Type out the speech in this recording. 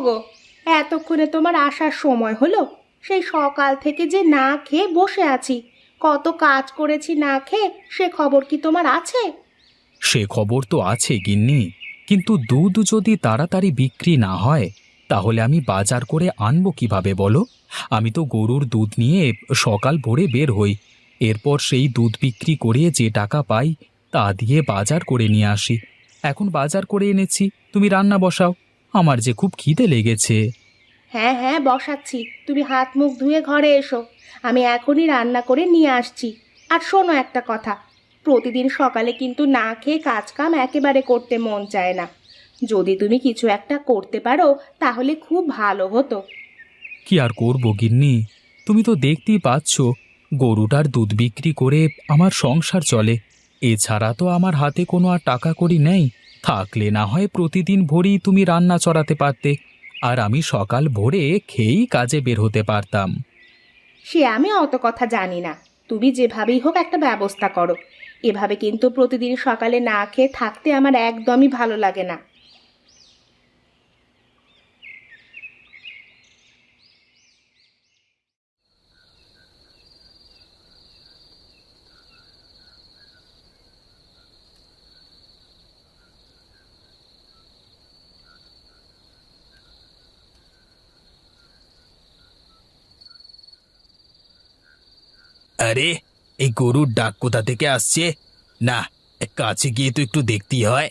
ওগো এতক্ষণে তোমার আসার সময় হলো? সেই সকাল থেকে যে না খেয়ে বসে আছি। কত কাজ করেছি না খেয়ে সে খবর কি তোমার আছে? সে খবর তো আছে, গিন্নি। কিন্তু দুধ যদি তাড়াতাড়ি বিক্রি না হয়, তাহলে আমি বাজার করে আনব কীভাবে বলো? আমি তো গরুর দুধ নিয়ে সকাল ভোরে বের হই। এরপর সেই দুধ বিক্রি করে যে টাকা পাই, তা দিয়ে বাজার করে নিয়ে আসি। এখন বাজার করে এনেছি, তুমি রান্না বসাও। আমার যে খুব খিদে লেগেছে। হ্যাঁ হ্যাঁ বসাচ্ছি। তুমি হাত মুখ ধুয়ে ঘরে এসো। আমি এখনই রান্না করে নিয়ে আসছি। আর শোনো একটা কথা। প্রতিদিন সকালে কিন্তু না খেয়ে কাজ কাম একেবারে করতে মন চায় না। যদি তুমি কিছু একটা করতে পারো তাহলে খুব ভালো হতো। কি আর করব গিন্নি? তুমি তো দেখতেই পাচ্ছ গরুটার দুধ বিক্রি করে আমার সংসার চলে। এছাড়া তো আমার হাতে কোনো আর টাকা করি নেই। থাকলে না হয় প্রতিদিন ভোরেই তুমি রান্না চড়াতে পারতে, আর আমি সকাল ভোরে খেয়েই কাজে বের হতে পারতাম। সে আমি অত কথা জানি না। তুমি যেভাবেই হোক একটা ব্যবস্থা করো। এভাবে কিন্তু প্রতিদিন সকালে না খেয়ে থাকতে আমার একদমই ভালো লাগে না। আরে এই গরুর ডাক কোথা থেকে আসছে? না কাছে গিয়ে তো একটু দেখতেই হয়।